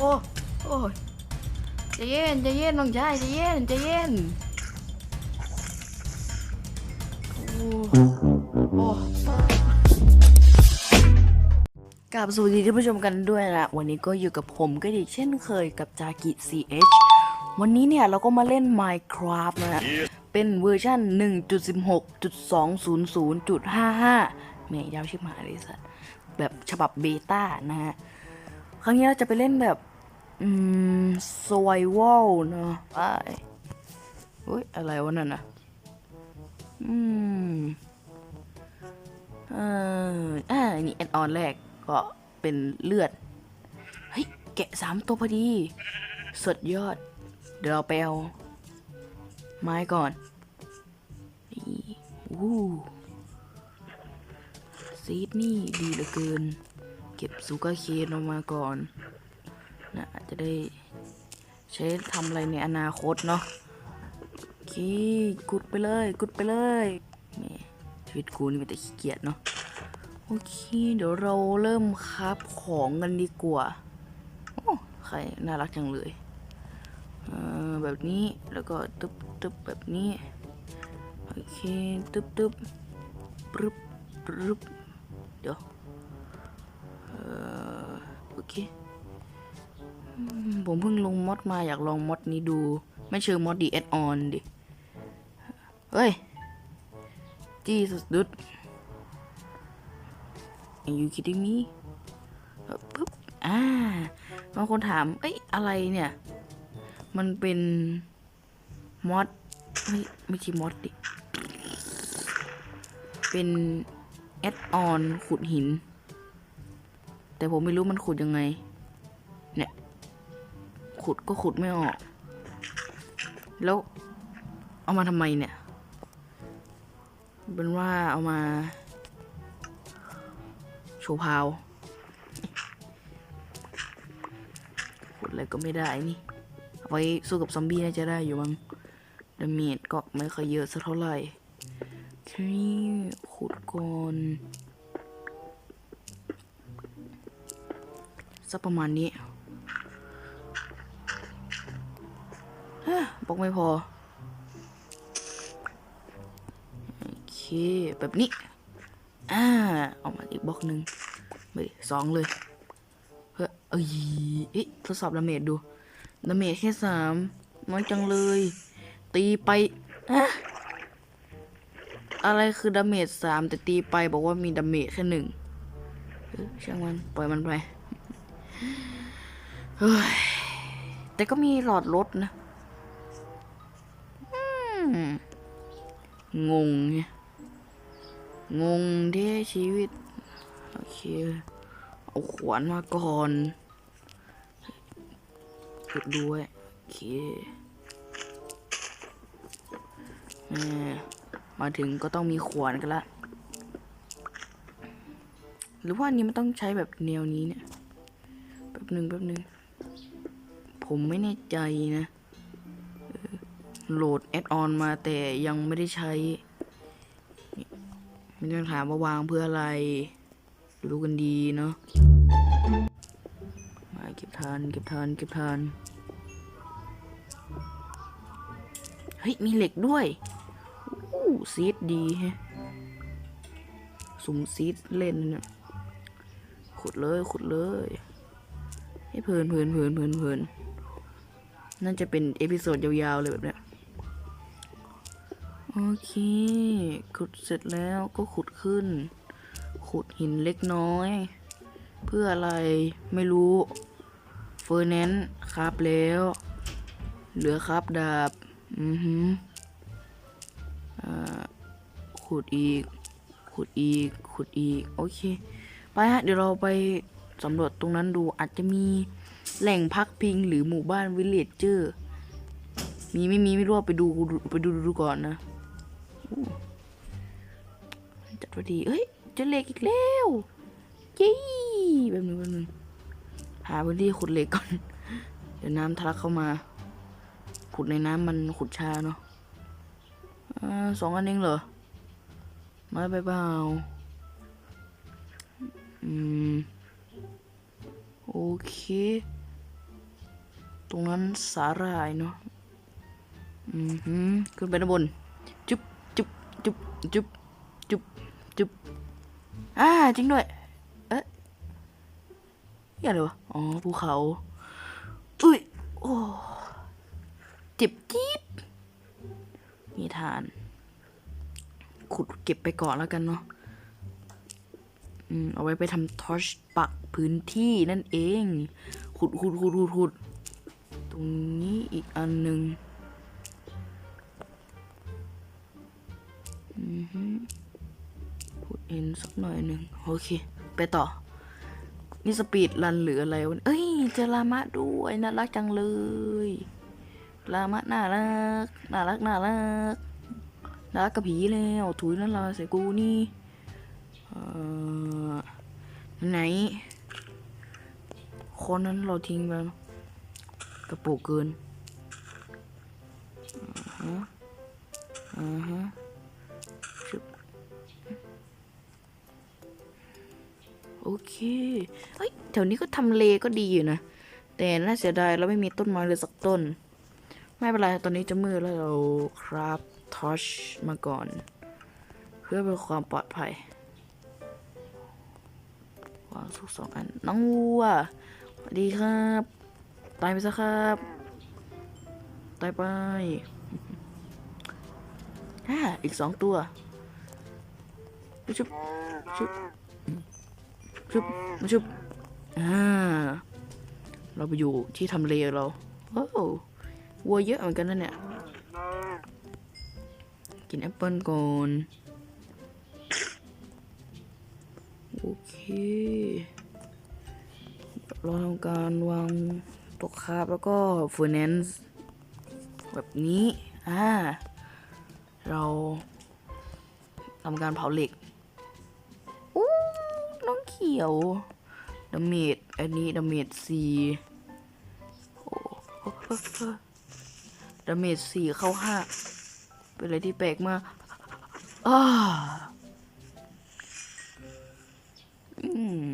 โอ้โอ้ยใจเย็นใจเย็นน้องชายใจเย็นใจเย็นโอ้โอ้กลับสวัสดีท่านผู้ชมกันด้วยนะวันนี้ก็อยู่กับผมก็ดีเช่นเคยกับจากิ CH วันนี้เนี่ยเราก็มาเล่น Minecraft นะเป็นเวอร์ชัน1.16.200.55แหม่ยาวชิบหายเลยสัสแบบฉบับเบต้านะฮะ ครั้งนี้เราจะไปเล่นแบบ อืม survival เนะไปอุ้ยอะไรวะนั่นนะอืมเอออ่านี่แอดออนแรกก็เป็นเลือด เฮ้ย แกะสามตัวพอดี สุดยอด เดี๋ยวเราไปเอาไม้ก่อนนี่วู้ซีดนี่ดีเหลือเกิน เก็บซูการ์เคนออกมาก่อน นะอาจจะได้ใช้ทำอะไรในอนาคตเนาะโอเคกุดไปเลยกุดไปเลยนี่ชีวิตกูนี่มันแต่ขี้เกียจเนาะโอเค เดี๋ยวเราเริ่มคราบของกันดีกว่าโอ้ใครน่ารักจังเลยเออแบบนี้แล้วก็ตึ๊บตึ๊บแบบนี้โอเคตึ๊บตึ๊บปรึบปรึบเดี๋ยวเอ่อโอเค ผมเพิ่งลงมอดมาอยากลองมอดนี้ดู ไม่เชิงมอดดีแอดออนดิ เฮ้ย จีสุดดุด Are you kidding me ปึ๊บ อ่าบางคนถาม เอ้ย อะไรเนี่ย มันเป็นมอดไม่ไม่ใช่มอดดิ เป็นแอดออนขุดหิน แต่ผมไม่รู้มันขุดยังไง ขุดก็ขุดไม่ออก แล้วเอามาทำไมเนี่ย เป็นว่าเอามา โชว์พาว ขุดอะไรก็ไม่ได้นี่เอาไว้สู้กับซอมบี้น่าจะได้อยู่มั้งดาเมจก็ไม่ค่อยเยอะสักเท่าไหร่ครีขุดก่อนสักประมาณนี้ ฮะบอกไม่พอ โอเค แบบนี้ อ่าออกมาอีกบล็อกหนึ่งไปสองเลยเฮ้ยเอ้ยเอ๊ะทดสอบดาเมจดูดาเมจแค่สามน้อยจังเลย ตีไปอะอะไรคือดาเมจสามแต่ตีไปบอกว่ามีดาเมจแค่หนึ่งเอ้ยช่างมัน ปล่อยมันไปเฮ้ยแต่ก็มีหลอดรถนะ งงไงงงเด้ชีวิต โอเค เอาขวานมาก่อนกดด้วยโอเคม่มาถึงก็ต้องมีขวานกันละ หรือว่านี้มันต้องใช้แบบแนวนี้เนี่ย แป๊บหนึ่งแป๊บหนึ่ง ผมไม่แน่ใจนะ โหลดแอดออนมาแต่ยังไม่ได้ใช้นี่ไม่ต้องถามว่าวางเพื่ออะไร รู้กันดีเนาะมาเก็บทานเก็บทานเก็บทานเฮ้ย มีเหล็กด้วย อู้ซีดดีฮะสุ่มซีดเล่นเนี่ยขุดเลยขุดเลยให้เพลินเพลินเพลินเพลินเพลินน่าจะเป็นเอพิโซดยาวๆเลยแบบเนี้ย เค ขุดเสร็จแล้วก็ขุดขึ้น ขุดหินเล็กน้อย เพื่ออะไรไม่รู้เฟอร์แนนซ์ครับแล้ว เหลือครับดาบ อือหือขุดอีก ขุดอีก ขุดอีก โอเค ไปฮะ เดี๋ยวเราไปสำรวจตรงนั้นดูอาจจะมีแหล่งพักพิงหรือหมู่บ้านวิลเลจเจอร์ มีไม่มีไม่รู้ไปดูไปดูดูก่อนนะ จัดพอดีเอ้ยเจะเหล็กอีกแล้วยี่แบบนึงแบบนึงหาพื้นที่ขุดเหล็กก่อน เดี๋ยวน้ำทะลักเข้ามา ขุดในน้ำมันขุดชาเนาะอ่าสองอันเองเหรอมาไปเปล่าอืม โอเค ตรงนั้นสาหร่ายเนาะ อือหือขึ้นไปด้านบน จุ๊บจุ๊บจุ๊บอ่าจริงด้วย เอ๊ะนี่อะไรวะอ๋อภูเขา อุ้ย โอ้เจ็บจี๊ดมีทาน ขุดเก็บไปก่อนแล้วกันเนาะอืมเอาไว้ไปทำทอชปักพื้นที่นั่นเอง ขุดขุดขุดขุดขุดตรงนี้อีกอันหนึ่ง พูดเอ็นสักหน่อยหนึ่งโอเค ไปต่อ นี่สปีดรันหรืออะไรวะเอ้ยเจอลามะด้วยน่ารักจังเลยลามะน่ารักน่ารักน่ารักน่ารักกับผีแล้วถุยนั่นลาใส่กูนี่เอ่อไหน คนนั้นเราทิ้งไปกระโปรงเกินอ่าฮะอ่าฮะ โอเคเฮ้ยแถวนี้ก็ทำเลก็ดีอยู่นะ แต่น่าเสียดายเราไม่มีต้นไม้เลยสักต้น ไม่เป็นไร ตอนนี้จะมืดแล้วเราคราฟทอชมาก่อน เพื่อเป็นความปลอดภัยวางสุกสองอัน น้องวัวสวัสดีครับ ตายไปซะครับ ตายไปอ่าอีกสองตัวชุบชุบ ชุบมาชุบอ่าเราไปอยู่ที่ทำเลเราโอ้วัวเยอะเหมือนกันนะเนี่ย กินแอปเปิลก่อนโอเค เราทำการวางตกคาบแล้วก็ฟ i นนซ์แบบนี้ อ่า เราทำการเผาเหล็ก เขียวดาเมจอันนี้ดาเมจสี่โอ้ดาเมจสี่เข้าห้าเป็นอะไรที่แปลกมากอ้าอืม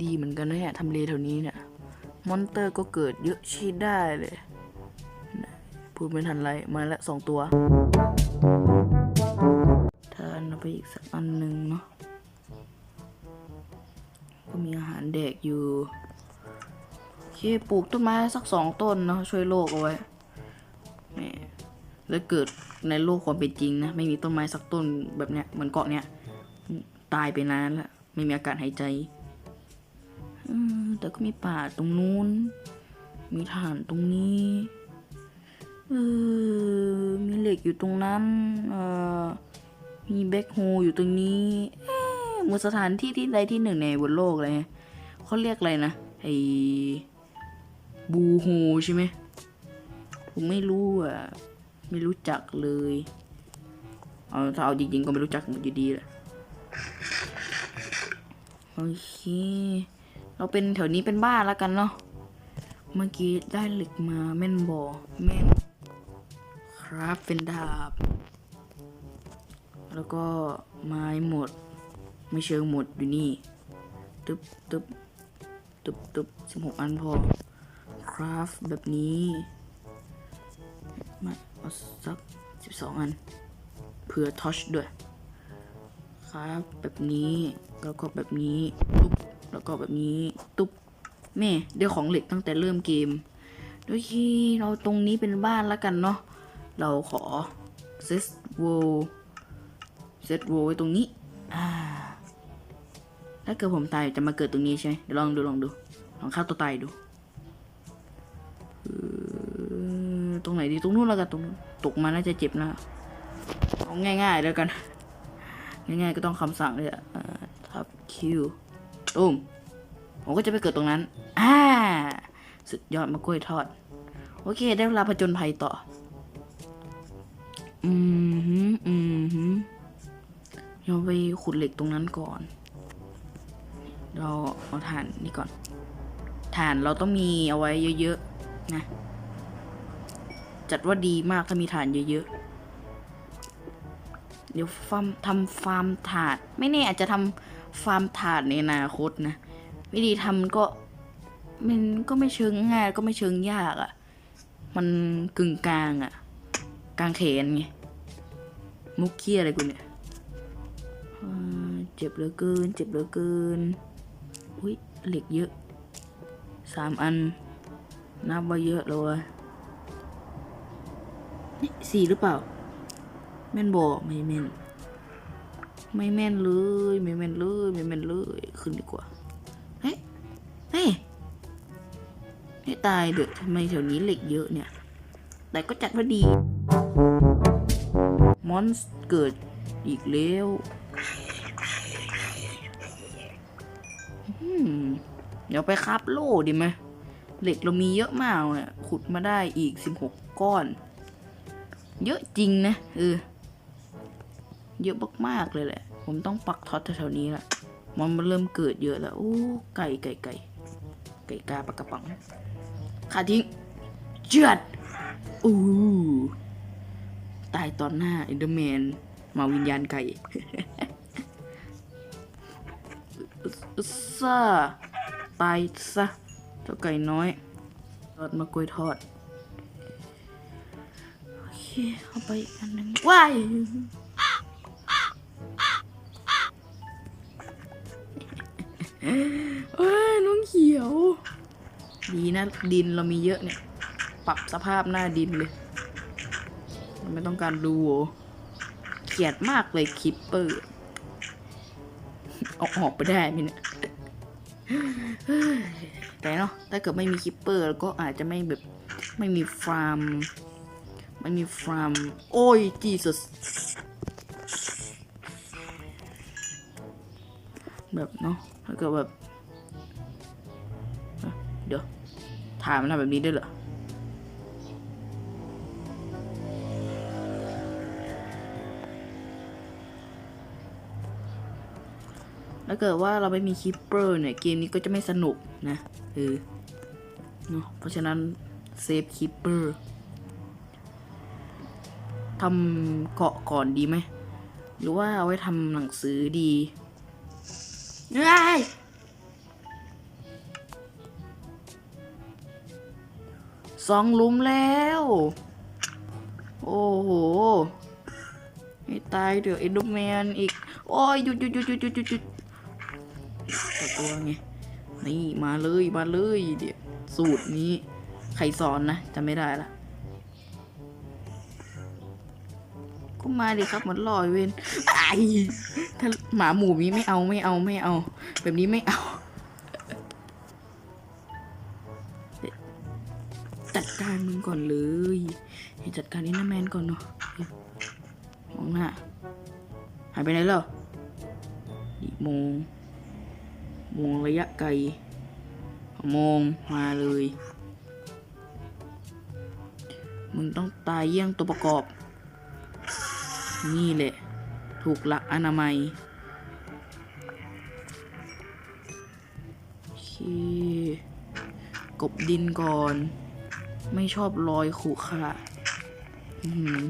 ดีเหมือนกันนะเนี่ยทำเลแถวนี้เนี่ยมอนเตอร์ก็เกิดเยอะใช้ได้เลย พูดไม่ทันไรมาละสองตัวทานเอาไปอีกสักอันหนึ่งเนาะ มีอาหารแดกอยู่โอเคปลูกต้นไม้สักสองต้นเนาะช่วยโลกเอาไว้นี่แล้วเกิดในโลกความเป็นจริงนะไม่มีต้นไม้สักต้นแบบเนี้ยเหมือนเกาะเนี้ยตายไปนานแล้วไม่มีอากาศหายใจแต่ก็มีป่าตรงนู้น มีฐานตรงนี้เออมีเหล็กอยู่ตรงนั้นเออมีแบ็คโฮอยู่ตรงนี้ เหมือนสถานที่ที่ใดที่หนึ่งในบนโลกเลยเขาเรียกอะไรนะไอ้บูโฮใช่ไหมผมไม่รู้อะ ไม่รู้จักเลย เอาถ้าเอาจริงๆก็ไม่รู้จักหมดอยู่ดีแหละโอเค เราเป็นแถวนี้เป็นบ้านแล้วกันเนาะเมื่อกี้ได้เหล็กมาแม่นบอแม่นครับเป็นดาบ แล้วก็ไม้หมด ไม่เชิงหมดอยู่นี่ ตึบตึบตึบตึบสิบหกอันพอ คราฟแบบนี้ มาเอาสักสิบสองอัน เผื่อทอชด้วย ครับแบบนี้ แล้วก็แบบนี้ ตุ๊บ แล้วก็แบบนี้ ตุ๊บ แม่ได้ของเหล็กตั้งแต่เริ่มเกมโดยที่เราตรงนี้เป็นบ้านแล้วกันเนาะ เราขอเซตโวเซตโวไว้ตรงนี้อ่า ถ้าเกิดผมตายจะมาเกิดตรงนี้ใช่ไหมเดี๋ยวลองดูลองดู ลองฆ่าตัวตายดูตรงไหนดีตรงนู้นแล้วกันตรงตกมาน่าจะเจ็บนะเอาง่ายๆแล้วกัน ง่ายๆก็ต้องคำสั่งเลยอะทับคิวตุ้มผมก็จะไปเกิดตรงนั้นอ่าสุดยอดมะกล้วยทอด โอเค ได้เวลาผจญภัยต่อ อืมฮึอืมฮึเราไปขุดเหล็กตรงนั้นก่อน เราเอาถ่านนี่ก่อนถ่านเราต้องมีเอาไว้เยอะๆนะ จัดว่าดีมากถ้ามีถ่านเยอะๆ เดี๋ยวฟาร์มทำฟาร์มถาด ไม่แน่อาจจะทำฟาร์มถาดในอนาคตนะ วิธีทำก็มันก็ไม่เชิงง่ายก็ไม่เชิงยากอะ่ะ มันกึ่งกลางอะ่ะ กลางแขนไง มุกเคียอะไรกูเนี่ยเจ็บเหลือเกิน เจ็บเหลือเกิน อุ้ยเหล็กเยอะสามอัน นับว่าเยอะเลยนี่สี่หรือเปล่า แม่นบอกไม่แม่น ไม่แม่นเลย ไม่แม่นเลย ไม่แม่นเลย ขึ้นดีกว่า เฮ้ย เฮ้ยไม่ตายเด้อทำไมแถวนี้เหล็กเยอะเนี่ย แต่ก็จัดพอดี มอนสเกิดอีกแล้ว เดี๋ยวไปคาบโล่ดีไหมเหล็กเรามีเยอะมากเนี่ยขุดมาได้อีกสิบหกก้อน เยอะจริงนะเออเยอะมากๆเลยแหละ ผมต้องปักท็อตแถวๆนี้แหละมันมันเริ่มเกิดเยอะแล้วโอ้ไก่ไก่ไก่ไก่กาปลากระป๋องขาทิ้งเจือดอู้ตายตอนหน้าเอนเดอร์แมนมาวิญญาณไก่อึสซา ตายซะเจ้าไก่น้อยทอดมะกล้วยทอด โอเค เอาไปอีกอันหนึ่งว้ายเอ้ยน้องเขียว ดีนะ ดินเรามีเยอะเนี่ย ปรับสภาพหน้าดินเลยไม่ต้องการดูโหเกลียดมากเลยคิปเปอร์เอาออกไปได้ไหมเนี่ย แต่เนาะถ้าเกิดไม่มีคิปเปอร์ก็อาจจะไม่แบบไม่มีฟาร์มไม่มีฟาร์ม โอ้ยจีสแบบเนาะถ้าเกิดแบบ เดี๋ยวถ่ายมันทำแบบนี้ได้เหรอ ถ้าเกิดว่าเราไม่มีคิปเปอร์เนี่ย เกมนี้ก็จะไม่สนุกนะเออเนาะเพราะฉะนั้นเซฟคิปเปอร์ทำเกาะก่อนดีไหม หรือว่าเอาไว้ทำหนังสือดีเฮ้ยสองลุมแล้ว โอ้โหให้ตายเดี๋ยวเอ็นดูแมนอีก โอ้ยหยุดหยุดหยุดหยุดหยุดหยุด ต่ตัวไงนี่มาเลยมาเลยเดี๋ยวสูตรนี้ใครสอนนะจำไม่ได้ละก็มาดิครับเหมือนลอยเวนไอถ้าหมาหมูนี้ไม่เอาไม่เอาไม่เอา แบบนี้ไม่เอาจัดการมึงก่อนเลยจัดการอินเนแมนก่อนเนาะมองหน้าหายไปไหนแล้วอีโมง มองระยะไกล มองมาเลย มึงต้องตายเยี่ยงตัวประกอบ นี่แหละ ถูกหลักอนามัยโอเคกบดินก่อน ไม่ชอบรอยขู่ค่ะอือ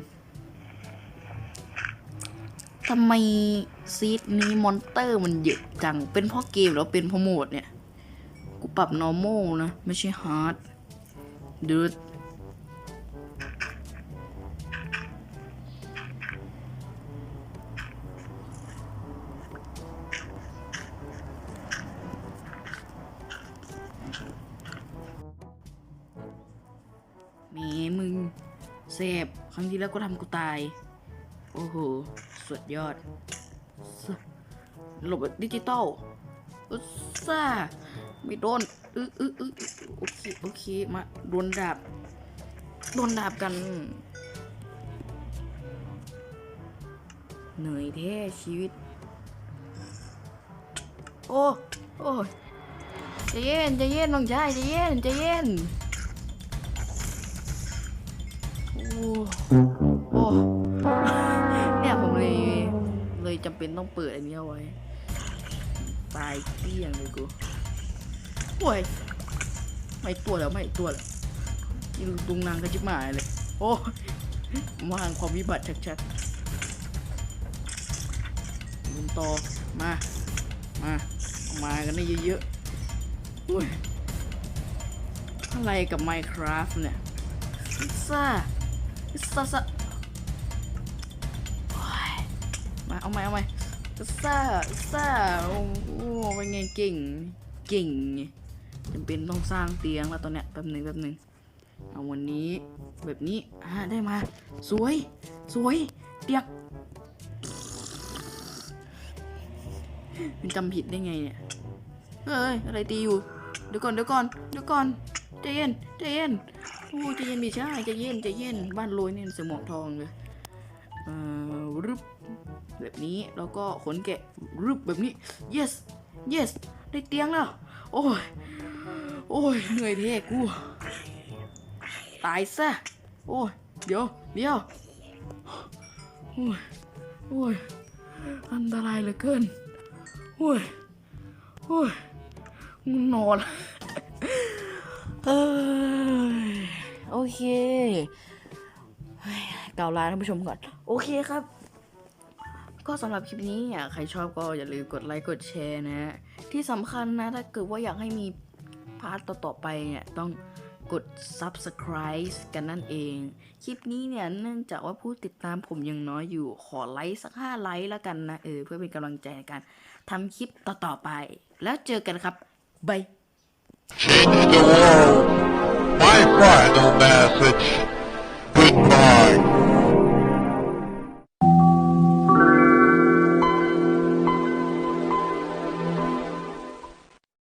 ทำไมซีดนี้มอนเตอร์มันเยอะจัง เป็นเพราะเกมหรือเป็นเพราะโหมดเนี่ย กูปรับ normal นะ ไม่ใช่ hard เดือดแหมมึงเสพครั้งที่แล้วก็ทำกูตาย โอ้โห สุดยอด หลบบดิจิตอลอุตส่า ไม่โดนอึอึอึโอเค โอเค มา โดนดาบ โดนดาบกัน เหนื่อยแท้ชีวิต โอ้ โอ้ยใจเย็นใจเย็นน้องชายใจเย็นใจเย็นโอ้ จำเป็นต้องเปิดอันนี้เอาไว้ ตายเกลี้ยงเลยกูโอ้ยไม่ตัวแล้วไม่ตัวแล้วยิงตุงนางกระจิบหมายเลย โอ้วางความวิบัติชัดๆลุงตอมา มาเอามากันได้เยอะๆอุ้ยอะไรกับ Minecraft เนี่ยพิซซ่าพิซซ่า เอาใหมเอาใหมซ่าซ่าโอ้โหเป็นไงเก่ง เก่งจำเป็นต้องสร้างเตียงแล้วตอนเนี้ยแป๊บหนึ่งแป๊บหนึ่งเอาวันนี้แบบนี้อ่าได้มา สวย สวยเตียงมันจำผิดได้ไงเนี่ยเฮ้ยอะไรตีอยู่เดี๋ยวก่อนเดี๋ยวก่อนเดี๋ยวก่อนใจเย็นใจเย็นโอ้ใจเย็นม่ใช่ใจเย็นใจเย็นบ้านโรยเนี่ยสมอกทองเลยเอ่อรึบ แบบนี้แล้วก็ขนแกะรึบแบบนี้ yes yes ได้เตียงแล้ว โอ้ย โอ้ย เหนื่อยเท่กู ตายซะ โอ้ย เดี๋ยว เดี๋ยว โอ้ย โอ้ย อันตรายเหลือเกิน โอ้ย โอ้ยง่วงนอนเอ้ยโอเคเกล่าวลาท่านผู้ชมก่อน โอเคครับ ก็สำหรับคลิปนี้อะใครชอบก็อย่าลืมกดไลค์กดแชร์นะที่สำคัญนะถ้าเกิดว่าอยากให้มีพาร์ทต่อๆไปเนี่ยต้องกด subscribe กันนั่นเอง คลิปนี้เนี่ยเนื่องจากว่าผู้ติดตามผมยังน้อยอยู่ขอไลค์สัก 5 ไลค์แล้วกันนะเออเพื่อเป็นกำลังใจในการทำคลิปต่อๆไป แล้วเจอกันครับบาย Change the world. My final message.